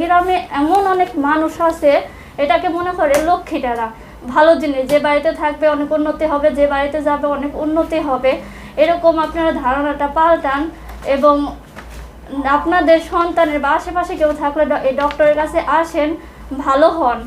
গ্রামে এমন অনেক মানুষ আছে, এটাকে মনে করে লক্ষ্মী লক্ষ্মীটারা। ভালো জিনিস, যে বাড়িতে থাকবে অনেক উন্নতি হবে, যে বাড়িতে যাবে অনেক উন্নতি হবে। এরকম আপনারা ধারণাটা পাল্টান এবং আপনাদের সন্তানের বা আশেপাশে কেউ থাকলে এই ডক্টরের কাছে আসেন, ভালো হন।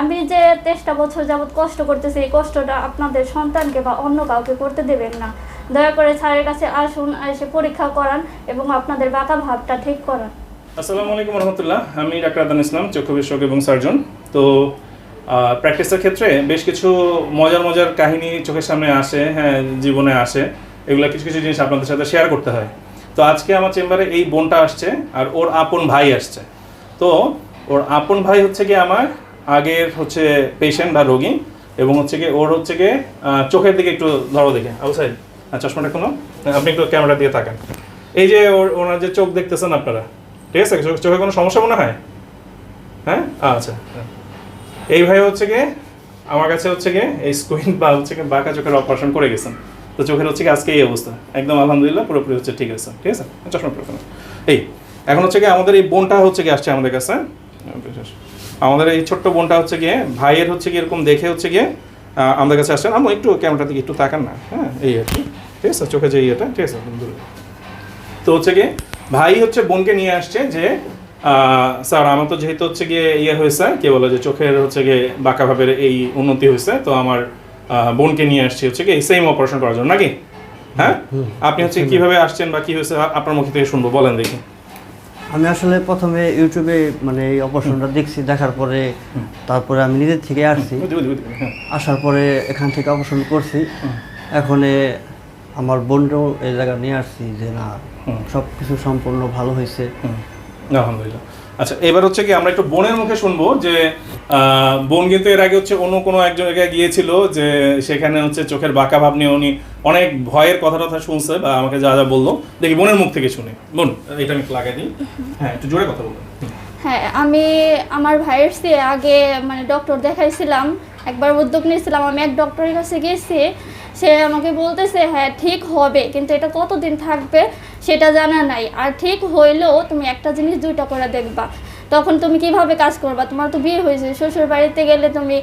আমি যে তেইশটা বছর যাবৎ কষ্ট করতেছি, এই কষ্টটা আপনাদের সন্তানকে বা অন্য কাউকে করতে দেবেন না। দয়া করে স্যারের কাছে আসুন, এসে পরীক্ষা করান এবং আপনাদের বাঁকা ভাবটা ঠিক করান। আসসালামু আলাইকুম রহমতুল্লাহ। আমি ডাক্তার আদান ইসলাম, চক্ষু বিশেষজ্ঞ এবং সার্জন। তো প্র্যাকটিসের ক্ষেত্রে বেশ কিছু মজার মজার কাহিনী চোখের সামনে আসে হ্যাঁ জীবনে আসে। এগুলো কিছু কিছু জিনিস আপনাদের সাথে শেয়ার করতে হয়। তো, আজকে আমার চেম্বারে এই বোনটা আসছে আর ওর আপন ভাই আসছে। তো, ওর আপন ভাই হচ্ছে কি আমার আগের হচ্ছে পেশেন্ট বা রোগী এবং হচ্ছে কি ওর হচ্ছে কি চোখের দিকে একটু ধরো দেখে। আবু সাইড চশমাটা কোনো আপনি একটু ক্যামেরা দিয়ে তাকান। এই যে ওর, ওনার যে চোখ দেখতেছেন আপনারা ঠিক আছে, চোখে কোনো সমস্যা মনে হয়? হ্যাঁ? আচ্ছা। এই ভাই হচ্ছে গিয়ে, আমার কাছে হচ্ছে গিয়ে এই স্কুইন বা হচ্ছে গিয়ে বাঁকা চোখের অপারেশন করে গেছেন। তো চোখের হচ্ছে গিয়ে আজকে এই অবস্থা। একদম আলহামদুলিল্লাহ, পুরোপুরি হচ্ছে ঠিক আছে। ঠিক আছে? চশমা পরে ফেলেন। এই, এখন হচ্ছে গিয়ে আমাদের এই বোনটা হচ্ছে গিয়ে আসছে আমাদের কাছে আমাদের এই ছোট্ট বোনটা হচ্ছে গিয়ে, ভাইয়ের হচ্ছে গিয়ে এরকম দেখে হচ্ছে গিয়ে আমাদের কাছে আসছেন। আমি একটু ক্যামেরার দিকে একটু তাকান না হ্যাঁ? এই আর কি। ঠিক আছে? চোখে যে ইয়েটা, ঠিক আছে? তো হচ্ছে গিয়ে ভাই হচ্ছে বোনকে নিয়ে আসছে যে স্যার আমার তো যেহেতু হচ্ছে গিয়ে ইয়ে হয়েছে কে বলে যে চোখের হচ্ছে গিয়ে বাঁকা ভাবের এই উন্নতি হয়েছে তো আমার বোনকে নিয়ে আসছি হচ্ছে গিয়ে এই সেম অপারেশন করার জন্য নাকি? হ্যাঁ? আপনি হচ্ছে কীভাবে আসছেন বা কি হয়েছে আপনার মুখে থেকে শুনব বলেন দেখি। আমি আসলে প্রথমে ইউটিউবে মানে এই অপারেশনটা দেখছি দেখার পরে তারপরে আমি নিজের থেকে আসছি। হ্যাঁ। আসার পরে এখান থেকে অপারেশন করছি। এখন আমার বোনকেও এই জায়গা নিয়ে আসছি যে না সব কিছু সম্পূর্ণ ভালো হয়েছে। হুম, আলহামদুলিল্লাহ। আচ্ছা এবার হচ্ছে কি আমরা একটু বোনের মুখে শুনব যে বোন কিন্তু এর আগে হচ্ছে অন্য কোনো এক জায়গায় গিয়েছিল যে সেখানে হচ্ছে চোখের বাঁকা ভাব নিয়ে উনি অনেক ভয়ের কথা টথা শুনছে বা আমাকে যা যা বলল। দেখি বোনের মুখ থেকে শুনি। বোন এটা আমি একটু লাগাই দিই। হ্যাঁ একটু জোরে কথা বলুন। হ্যাঁ আমি আমার ভাইয়ের চেয়ে আগে মানে ডক্টর দেখাইছিলাম একবার উদ্যোগ নিয়েছিলাম আমি এক ডক্টরের কাছে গেছি সে আমাকে বলতেছে হ্যাঁ ঠিক হবে, কিন্তু এটা কতদিন থাকবে সেটা জানা নাই। আর ঠিক হইলেও তুমি একটা জিনিস দুইটা করে দেখবা। তখন তুমি কীভাবে কাজ করবা? তোমার তো বিয়ে হয়েছে শ্বশুর বাড়িতে গেলে তুমি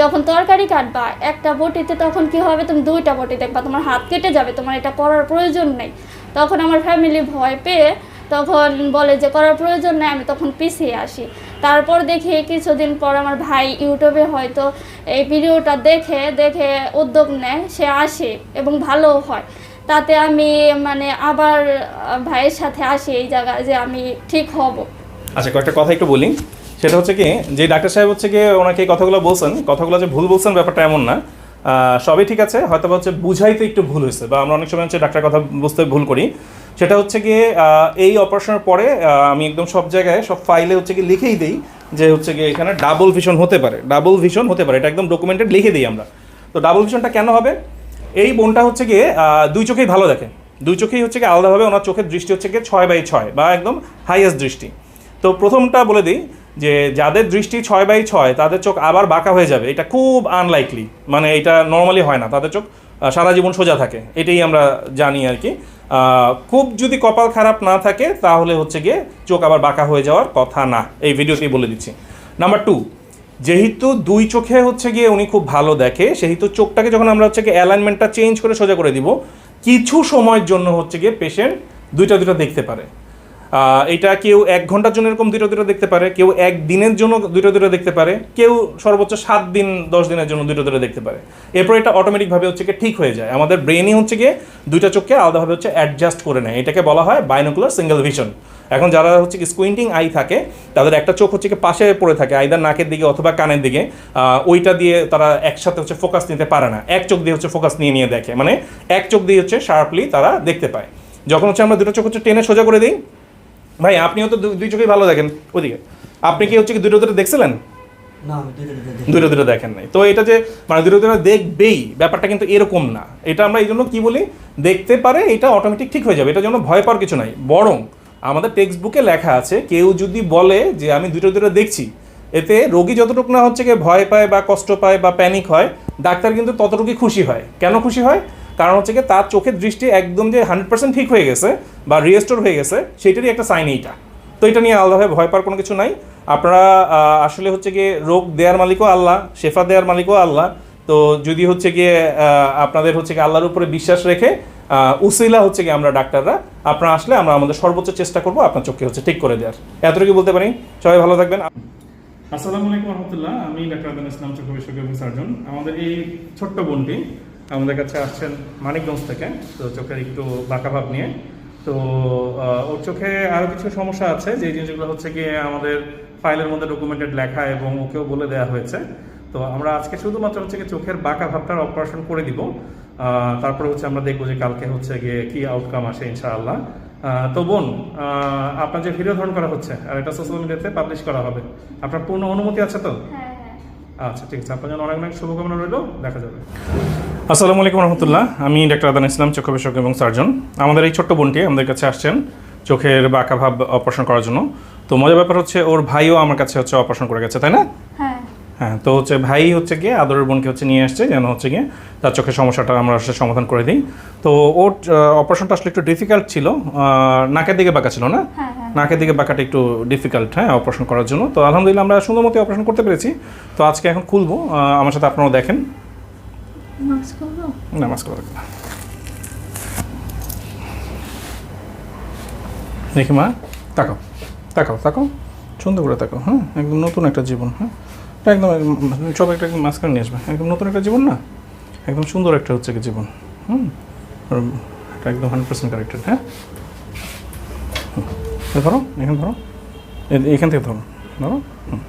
যখন তরকারি কাটবা, একটা বটিতে তখন কি হবে? তুমি দুইটা বটি দেখবা, তোমার হাত কেটে যাবে, তোমার এটা করার প্রয়োজন নেই। তখন আমার ফ্যামিলি ভয় পেয়ে তখন বলে যে, করার প্রয়োজন নেই, আমি তখন পিছিয়ে আসি। তারপর দেখি কিছুদিন পর আমার ভাই ইউটিউবে হয়তো এই ভিডিওটা দেখে দেখে উদ্যোগ নেয়, সে আসে এবং ভালোও হয়। তাতে আমি মানে আবার ভাইয়ের সাথে আসি এই জায়গায় যে আমি ঠিক হব। আচ্ছা কয়েকটা কথা একটু বলি। সেটা হচ্ছে কি, যে ডাক্তার সাহেব হচ্ছে কি ওনাকে কথাগুলো বলছেন, কথাগুলো যে ভুল বলছেন ব্যাপারটা এমন না। সবই ঠিক আছে হয়তো হচ্ছে বুঝাইতে একটু ভুল হয়েছে বা আমরা অনেক সময় হচ্ছে ডাক্তার কথা বুঝতে ভুল করি। সেটা হচ্ছে গিয়ে এই অপারেশনের পরে আমি একদম সব জায়গায়, সব ফাইলে হচ্ছে কি লিখেই দিই যে হচ্ছে গিয়ে এখানে ডাবল ভিশন হতে পারে ডাবল ভিশন হতে পারে, এটা একদম ডকুমেন্টেড লিখে দিই আমরা। তো ডাবল ভিশনটা কেন হবে? এই বোনটা হচ্ছে গিয়ে দুই চোখেই ভালো দেখে। দুই চোখেই হচ্ছে গিয়ে আলাদাভাবে ওনার চোখের দৃষ্টি হচ্ছে গিয়ে ছয় বাই ছয় বা একদম হাইয়েস্ট দৃষ্টি। তো প্রথমটা বলে দিই যে যাদের দৃষ্টি ছয় বাই ছয়, তাদের চোখ আবার বাঁকা হয়ে যাবে। এটা খুব আনলাইকলি মানে এটা নর্মালি হয় না। তাদের চোখ সারা জীবন সোজা থাকে। এটাই আমরা জানি আর কি। খুব যদি কপাল খারাপ না থাকে, তাহলে হচ্ছে গিয়ে চোখ আবার বাঁকা হয়ে যাওয়ার কথা না। এই ভিডিওতেই বলে দিচ্ছি। নাম্বার টু যেহেতু দুই চোখে হচ্ছে গিয়ে উনি খুব ভালো দেখে, সেহেতু চোখটাকে যখন আমরা হচ্ছে গিয়ে অ্যালাইনমেন্টটা চেঞ্জ করে সোজা করে দিব, কিছু সময়ের জন্য হচ্ছে গিয়ে পেশেন্ট দুইটা দুইটা দেখতে পারে। এটা কেউ এক ঘণ্টার জন্য এরকম দুটো দুটো দেখতে পারে, কেউ এক দিনের জন্য দুটো দুটো দেখতে পারে, কেউ সর্বোচ্চ সাত দিন, দশ দিনের জন্য দুটো দুটো দেখতে পারে। এরপর এটা অটোমেটিকভাবে হচ্ছে গিয়ে ঠিক হয়ে যায়। আমাদের ব্রেনই হচ্ছে গিয়ে দুইটা চোখকে আলাদাভাবে হচ্ছে অ্যাডজাস্ট করে নেয়। এটাকে বলা হয় বাইনোকুলার সিঙ্গেল ভিশন এখন যারা হচ্ছে কি স্কুইন্টিং আই থাকে, তাদের একটা চোখ হচ্ছে কি পাশে পড়ে থাকে আইদার নাকের দিকে অথবা কানের দিকে ওইটা দিয়ে তারা একসাথে হচ্ছে ফোকাস নিতে পারে না। এক চোখ দিয়ে হচ্ছে ফোকাস নিয়ে নিয়ে দেখে। মানে এক চোখ দিয়ে হচ্ছে শার্পলি তারা দেখতে পায়। যখন হচ্ছে আমরা দুটো চোখ হচ্ছে টেনে সোজা করে দিই ভাই আপনিও তো দুই চোখেই ভালো দেখেন ওদিকে। আপনি কি হচ্ছে কি দুটো দুটো দেখছিলেন। দুটো দুটো দেখেন নাই। তো এটা যে মানে দুটো দুটো দেখবেই ব্যাপারটা কিন্তু এরকম না। এটা আমরা এই জন্য কি বলি? দেখতে পারে এটা অটোমেটিক ঠিক হয়ে যাবে। এটা জন্য ভয় পাওয়ার কিছু নাই। বরং আমাদের টেক্সট বুকে লেখা আছে কেউ যদি বলে যে আমি দুটো দুটো দেখছি। এতে রোগী যতটুকু না হচ্ছে গিয়ে ভয় পায় বা কষ্ট পায় বা প্যানিক হয় ডাক্তার কিন্তু ততটুকুই খুশি হয়। কেন খুশি হয়? কারণ হচ্ছে গিয়ে তার চোখের দৃষ্টি একদম যে হান্ড্রেড পার্সেন্ট ঠিক হয়ে গেছে বা রিয়েস্টোর হয়ে গেছে সেটারই একটা সাইন এইটা। তো এটা নিয়ে আলাদাভাবে ভয় পাওয়ার কোনো কিছু নাই। আপনারা আসলে হচ্ছে গিয়ে রোগ দেওয়ার মালিকও আল্লাহ, শেফা দেওয়ার মালিকও আল্লাহ। তো যদি হচ্ছে গিয়ে আপনাদের হচ্ছে গিয়ে আল্লাহর উপরে বিশ্বাস রেখে উসিলা হচ্ছে গিয়ে আমরা ডাক্তাররা, আপনারা আসলে আমরা আমাদের সর্বোচ্চ চেষ্টা করব আপনার চোখকে হচ্ছে ঠিক করে দেওয়ার। এতটুকু বলতে পারি। সবাই ভালো থাকবেন। আসসালামু আলাইকুম রহমতুল্লাহ। আমি ডাক্তার আদান ইসলাম চোখ বিশেষজ্ঞ সার্জন। আমাদের এই ছোট্ট বোনটি আমাদের কাছে আসছেন মানিকগঞ্জ থেকে তো চোখের একটু বাঁকা ভাব নিয়ে। তো ওর চোখে আরও কিছু সমস্যা আছে যে জিনিসগুলো হচ্ছে গিয়ে আমাদের ফাইলের মধ্যে ডকুমেন্টেড লেখা এবং ওকেও বলে দেওয়া হয়েছে। তো আমরা আজকে শুধুমাত্র হচ্ছে গিয়ে চোখের বাঁকা ভাবটার অপারেশন করে দিব। তারপরে হচ্ছে আমরা দেখব যে কালকে হচ্ছে গিয়ে কি আউটকাম আসে ইনশাআল্লাহ। তো বোন আপনার যে ভিডিও ধারণ করা হচ্ছে আর এটা সোশ্যাল মিডিয়াতে পাবলিশ করা হবে। আপনার পূর্ণ অনুমতি আছে তো? হ্যাঁ হ্যাঁ। আচ্ছা ঠিক আছে। আপনার জন্য অনেক অনেক শুভকামনা রইল। দেখা যাবে। আসসালামু আলাইকুম রহমতুল্লাহ। আমি ডাক্তার আদান ইসলাম চক্ষু বিশেষজ্ঞ এবং সার্জন। আমাদের এই ছোট্ট বোনটি আমাদের কাছে আসছেন চোখের বাঁকা ভাব অপারেশন করার জন্য। তো মজার ব্যাপার হচ্ছে ওর ভাইও আমার কাছে হচ্ছে অপারেশন করে গেছে তাই না? হ্যাঁ। হ্যাঁ তো হচ্ছে ভাই হচ্ছে গিয়ে আদরের বোনকে হচ্ছে নিয়ে আসছে যেন হচ্ছে গিয়ে তার চোখের সমস্যাটা আমরা আসলে সমাধান করে দিই। তো ওর অপারেশনটা আসলে একটু ডিফিকাল্ট ছিল নাকের দিকে বাঁকা ছিল না? হ্যাঁ হ্যাঁ নাকের দিকে বাঁকাটা একটু ডিফিকাল্ট হ্যাঁ অপারেশন করার জন্য। তো আলহামদুলিল্লাহ আমরা সুন্দর মতো অপারেশন করতে পেরেছি। তো আজকে এখন খুলবো আমার সাথে আপনারাও দেখেন। মাস্ক নামাজ করা লাগবে না। দেখি মা তাকাও তাকাও তাকাও সুন্দর করে তাকাও হ্যাঁ একদম নতুন একটা জীবন হ্যাঁ একদম সব একটা মাঝখানে নিয়ে আসবে একদম নতুন একটা জীবন না একদম সুন্দর একটা হচ্ছে জীবন হুম এটা একদম হান্ড্রেড পার্সেন্ট কারেক্টেড হ্যাঁ ধরো এখানে ধরো এখান থেকে ধরো ধরো হুম।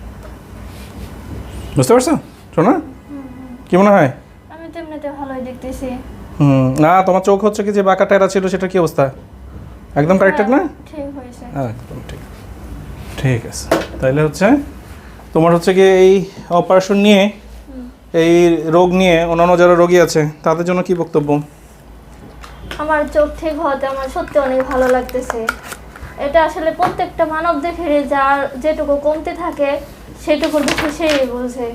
বুঝতে পারছ শোনা কি মনে হয় ভালোই দেখতেছি। হুম না তোমার চোখ হচ্ছে কি যে বাঁকা টেরা ছিল সেটা কি অবস্থা? একদম কারেক্টেড না? হ্যাঁ, ঠিক হয়েছে। একদম ঠিক। ঠিক আছে। তাইলে হচ্ছে তোমার হচ্ছে কি এই অপারেশন নিয়ে এই রোগ নিয়ে অন্যান্য যারা রোগী আছে তাদের জন্য কি বক্তব্য? আমার চোখ ঠিক হতে আমার সত্যি অনেক ভালো লাগতেছে। এটা আসলে প্রত্যেকটা মানব দেখে যার যেটুকু কমতে থাকে সেটুকুর বিষয় সেই বোঝে।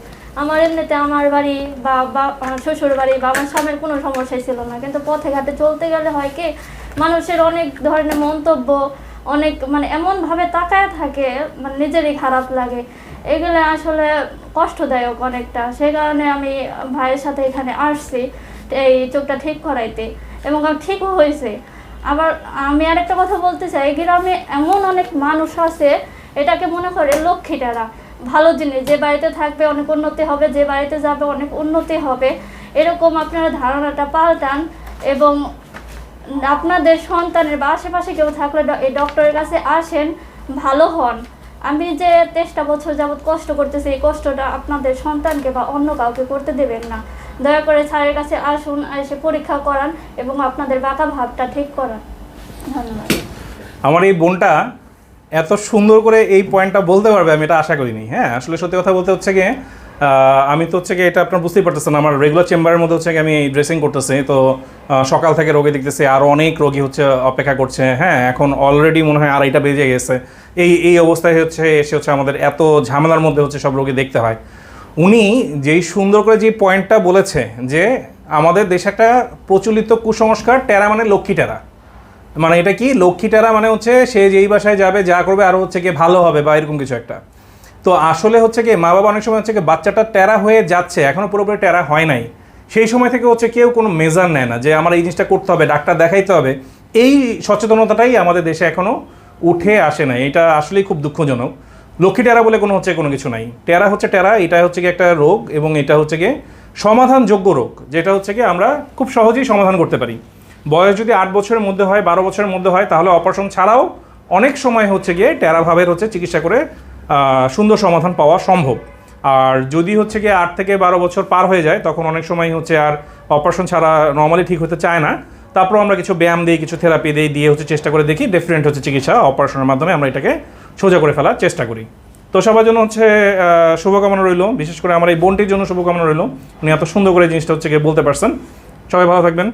আমার এমনিতে আমার বাড়ি বা শ্বশুর বাড়ি বা আমার স্বামীর কোনো সমস্যাই ছিল না। কিন্তু পথে ঘাটে চলতে গেলে হয় কি, মানুষের অনেক ধরনের মন্তব্য, অনেক মানে এমনভাবে তাকায় থাকে মানে নিজেরই খারাপ লাগে। এগুলো আসলে কষ্টদায়ক অনেকটা। সেই কারণে আমি ভাইয়ের সাথে এখানে আসছি, এই চোখটা ঠিক করাইতে। এবং ঠিকও হয়েছে। আবার আমি আরেকটা কথা বলতে চাই, গ্রামে এমন অনেক মানুষ আছে, এটাকে মনে করে লক্ষ্মী লক্ষ্মীটারা। ভালো জিনিস, যে বাড়িতে থাকবে অনেক উন্নতি হবে, যে বাড়িতে যাবে অনেক উন্নতি হবে। এরকম আপনারা ধারণাটা পাল্টান এবং আপনাদের সন্তানের বা আশেপাশে কেউ থাকলে এই ডক্টরের কাছে আসেন, ভালো হন। আমি যে তেইশটা বছর যাবৎ কষ্ট করতেছি, এই কষ্টটা আপনাদের সন্তানকে বা অন্য কাউকে করতে দেবেন না। দয়া করে স্যারের কাছে আসুন, এসে পরীক্ষা করান এবং আপনাদের বাঁকা ভাবটা ঠিক করান। ধন্যবাদ। আমার এই বোনটা এত সুন্দর করে এই পয়েন্টটা বলতে পারবে, আমি এটা আশা করিনি। হ্যাঁ আসলে সত্যি কথা বলতে হচ্ছে গিয়ে আমি তো হচ্ছে এটা আপনার বুঝতেই পারতেছেন, আমার রেগুলার চেম্বারের মধ্যে হচ্ছে আমি ড্রেসিং করতেছি। তো সকাল থেকে রোগী দেখতেছি আরও অনেক রোগী হচ্ছে অপেক্ষা করছে। হ্যাঁ এখন অলরেডি মনে হয় আড়াইটা বেজে গেছে। এই এই অবস্থায় হচ্ছে এসে হচ্ছে আমাদের এত ঝামেলার মধ্যে হচ্ছে সব রোগী দেখতে হয়। উনি যেই সুন্দর করে যে পয়েন্টটা বলেছে যে, আমাদের দেশে একটা প্রচলিত কুসংস্কার, টেরা মানে লক্ষ্মী টেরা। মানে এটা কি? লক্ষ্মী টেরা মানে হচ্ছে সে যেই বাসায় যাবে, যা করবে আরও হচ্ছে কি ভালো হবে বা এরকম কিছু একটা। তো আসলে হচ্ছে কি মা বাবা অনেক সময় হচ্ছে কি বাচ্চাটা টেরা হয়ে যাচ্ছে, এখনও পুরোপুরি টেরা হয় নাই। সেই সময় থেকে হচ্ছে কেউ কোনো মেজার নেয় না যে আমার এই জিনিসটা করতে হবে, ডাক্তার দেখাইতে হবে। এই সচেতনতাটাই আমাদের দেশে এখনও উঠে আসে না এটা আসলেই খুব দুঃখজনক। লক্ষ্মী টেরা বলে কোনো হচ্ছে কোনো কিছু নাই। টেরা হচ্ছে টেরা এটা হচ্ছে কি একটা রোগ এবং এটা হচ্ছে গিয়ে সমাধানযোগ্য রোগ, যেটা হচ্ছে কি আমরা খুব সহজেই সমাধান করতে পারি। বয়স যদি আট বছরের মধ্যে হয়, বারো বছরের মধ্যে হয়, তাহলে অপারেশন ছাড়াও অনেক সময় হচ্ছে গিয়ে টেরাভাবের হচ্ছে চিকিৎসা করে সুন্দর সমাধান পাওয়া সম্ভব। আর যদি হচ্ছে গিয়ে আট থেকে বারো বছর পার হয়ে যায়, তখন অনেক সময় হচ্ছে আর অপারেশন ছাড়া নর্মালি ঠিক হতে চায় না। তারপর আমরা কিছু ব্যায়াম দিই, কিছু থেরাপি দিই, দিয়ে হচ্ছে চেষ্টা করে দেখি ডিফারেন্ট হচ্ছে চিকিৎসা অপারেশনের মাধ্যমে আমরা এটাকে সোজা করে ফেলার চেষ্টা করি। তো সবার জন্য হচ্ছে শুভকামনা রইল। বিশেষ করে আমার এই বোনটির জন্য শুভকামনা রইল। উনি এত সুন্দর করে জিনিসটা হচ্ছে গিয়ে বলতে পারছেন। সবাই ভালো থাকবেন।